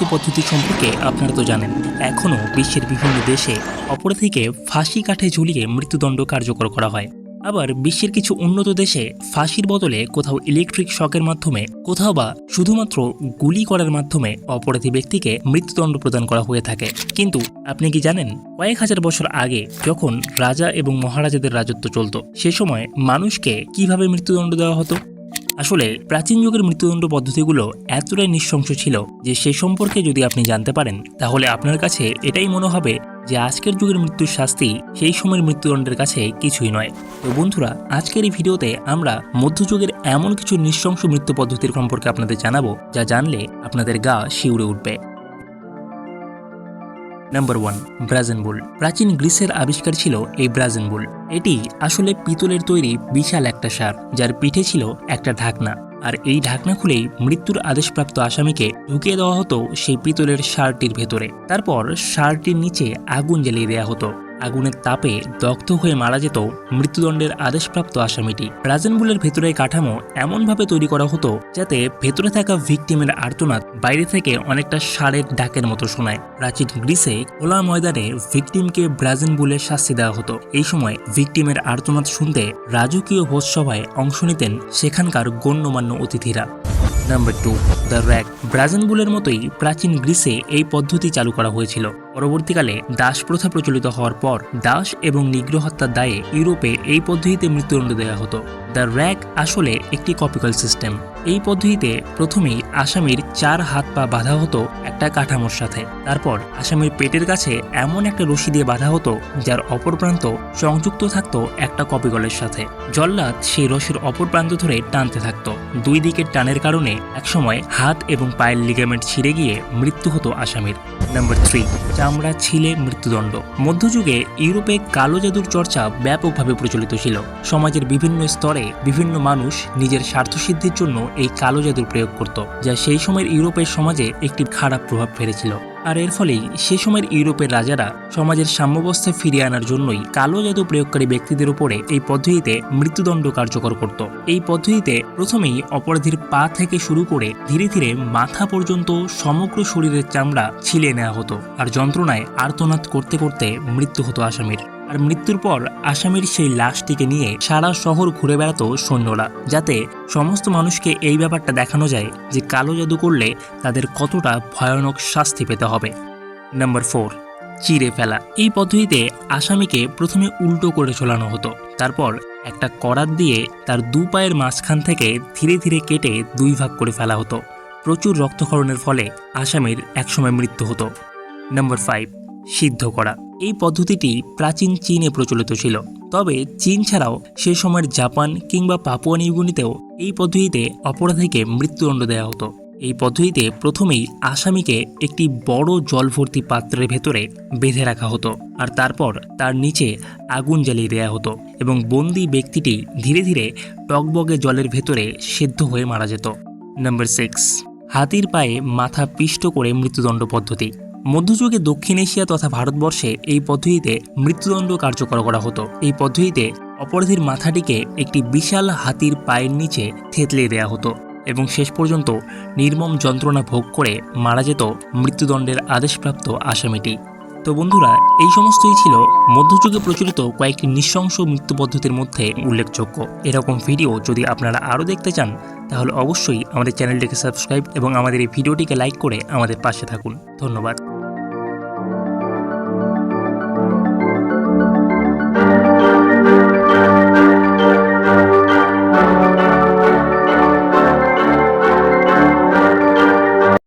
মৃত্যু পদ্ধতি সম্পর্কে আপনারা তো জানেন এখনও বিশ্বের বিভিন্ন দেশে অপরাধীকে ফাঁসি কাঠে ঝুলিয়ে মৃত্যুদণ্ড কার্যকর করা হয়। আবার বিশ্বের কিছু উন্নত দেশে ফাঁসির বদলে কোথাও ইলেকট্রিক শকের মাধ্যমে, কোথাও বা শুধুমাত্র গুলি করার মাধ্যমে অপরাধী ব্যক্তিকে মৃত্যুদণ্ড প্রদান করা হয়ে থাকে। কিন্তু আপনি কি জানেন, কয়েক হাজার বছর আগে যখন রাজা এবং মহারাজাদের রাজত্ব চলত, সে সময় মানুষকে কীভাবে মৃত্যুদণ্ড দেওয়া হতো? আসলে প্রাচীন যুগের মৃত্যুদণ্ড পদ্ধতিগুলো এতটাই নিঃশংস ছিল যে সে সম্পর্কে যদি আপনি জানতে পারেন, তাহলে আপনার কাছে এটাই মনে হবে যে আজকের যুগের মৃত্যুর শাস্তি সেই সময়ের মৃত্যুদণ্ডের কাছে কিছুই নয়। তো বন্ধুরা, আজকের এই ভিডিওতে আমরা মধ্যযুগের এমন কিছু নৃশংস মৃত্যু পদ্ধতির সম্পর্কে আপনাদের জানাব, যা জানলে আপনাদের গা শিউরে উঠবে। নাম্বার ওয়ান ব্রাজেন বুল প্রাচীন গ্রিসের আবিষ্কার ছিল এই ব্রাজেন বুল এটি আসলে পিতলের তৈরি বিশাল একটা সার, যার পিঠে ছিল একটা ঢাকনা। আর এই ঢাকনা খুলেই মৃত্যুর আদেশপ্রাপ্ত আসামিকে ঢুকিয়ে দেওয়া হতো সেই পিতলের সারটির ভেতরে। তারপর সারটির নিচে আগুন জ্বালিয়ে দেওয়া হতো। আগুনের তাপে দগ্ধ হয়ে মারা যেত মৃত্যুদণ্ডের আদেশপ্রাপ্ত আসামিটি। প্রাজেনবুলের ভেতরের কাঠামো এমনভাবে তৈরি করা হতো যাতে ভেতরে থাকা ভিকটিমের আর্তনাদ বাইরে থেকে অনেকটা সারের ডাকের মতো শোনায়। প্রাচীন গ্রিসে খোলা ময়দানে ভিকটিমকে ব্রাজেনবুলের শাস্তি দেওয়া হতো। এই সময় ভিকটিমের আর্তনাদ শুনতে রাজকীয় ভোজসভায় অংশ নিতেন সেখানকার গণ্যমান্য অতিথিরা। Number two, the rack. ব্রাজেনবুলের মতোই প্রাচীন গ্রিসে এই পদ্ধতি চালু করা হয়েছিল। পরবর্তীকালে দাস প্রথা প্রচলিত হওয়ার পর দাস এবং নিগ্রহ হত্যার দায়ে ইউরোপে এই পদ্ধতিতে মৃত্যুদণ্ড দেওয়া হতো। দ্য র্যাক আসলে একটি কপিক্যাল সিস্টেম। এই পদ্ধতিতে প্রথমেই আসামির চার হাত পা বাঁধা হতো একটা কাঠামোর সাথে। তারপর আসামির পেটের কাছে এমন একটা রশি দিয়ে বাঁধা হতো, যার অপর প্রান্ত সংযুক্ত থাকত একটা কপিগলের সাথে। জল্লাদ সেই রশির অপর প্রান্ত ধরে টানতে থাকত। দুই দিকের টানের কারণে একসময় হাত এবং পায়ের লিগামেন্ট ছিঁড়ে গিয়ে মৃত্যু হতো আসামির। নাম্বার থ্রি চামড়া ছিলে মৃত্যুদণ্ড। মধ্যযুগে ইউরোপে কালো জাদুর চর্চা ব্যাপকভাবে প্রচলিত ছিল। সমাজের বিভিন্ন স্তরে বিভিন্ন মানুষ নিজের স্বার্থসিদ্ধির জন্য এই কালো জাদুর প্রয়োগ করত, যা সেই সময়ের ইউরোপের সমাজে একটি খারাপ প্রভাব ফেলেছিল। আর এর ফলেই সে সময়ের ইউরোপের রাজারা সমাজের সাম্যবস্থায় ফিরিয়ে আনার জন্যই কালো জাদু প্রয়োগকারী ব্যক্তিদের উপরে এই পদ্ধতিতে মৃত্যুদণ্ড কার্যকর করত। এই পদ্ধতিতে প্রথমেই অপরাধীর পা থেকে শুরু করে ধীরে ধীরে মাথা পর্যন্ত সমগ্র শরীরের চামড়া ছিলিয়ে নেওয়া হতো আর যন্ত্রণায় আর্তনাদ করতে করতে মৃত্যু হতো আসামির। আর মৃত্যুর পর আসামির সেই লাশটিকে নিয়ে সারা শহর ঘুরে বেড়াতো সৈন্যরা, যাতে সমস্ত মানুষকে এই ব্যাপারটা দেখানো যায় যে কালো জাদু করলে তাদের কতটা ভয়ানক শাস্তি পেতে হবে। নাম্বার ফোর চিরে ফেলা। এই পদ্ধতিতে আসামিকে প্রথমে উল্টো করে ঝোলানো হতো, তারপর একটা করাত দিয়ে তার দু পায়ের মাঝখান থেকে ধীরে ধীরে কেটে দুই ভাগ করে ফেলা হতো। প্রচুর রক্তক্ষরণের ফলে আসামির একসময় মৃত্যু হতো। নাম্বার ফাইভ, সিদ্ধ করা। এই পদ্ধতিটি প্রাচীন চীনে প্রচলিত ছিল। তবে চীন ছাড়াও সে সময়ের জাপান কিংবা পাপুয়া নিউগুনিতেও এই পদ্ধতিতে অপরাধীকে মৃত্যুদণ্ড দেওয়া হতো। এই পদ্ধতিতে প্রথমেই আসামিকে একটি বড় জল ভর্তি পাত্রের ভেতরে বেঁধে রাখা হতো আর তারপর তার নিচে আগুন জ্বালিয়ে দেওয়া হতো এবং বন্দি ব্যক্তিটি ধীরে ধীরে টকবগে জলের ভেতরে সেদ্ধ হয়ে মারা যেত। Number six. হাতির পায়ে মাথা পিষ্ট করে মৃত্যুদণ্ড পদ্ধতি। মধ্যযুগে দক্ষিণ এশিয়া তথা ভারতবর্ষে এই পদ্ধতিতে মৃত্যুদণ্ড কার্যকর করা হতো। এই পদ্ধতিতে অপরাধীর মাথাটিকে একটি বিশাল হাতির পায়ের নিচে থেতলে দেওয়া হতো এবং শেষ পর্যন্ত নির্মম যন্ত্রণা ভোগ করে মারা যেত মৃত্যুদণ্ডের আদেশপ্রাপ্ত আসামিটি। তো বন্ধুরা, এই সমস্তই ছিল মধ্যযুগে প্রচলিত কয়েকটি নৃশংস মৃত্যু পদ্ধতির মধ্যে উল্লেখযোগ্য। এরকম ভিডিও যদি আপনারা আরও দেখতে চান, তাহলে অবশ্যই আমাদের চ্যানেলটিকে সাবস্ক্রাইব এবং আমাদের এই ভিডিওটিকে লাইক করে আমাদের পাশে থাকুন। ধন্যবাদ।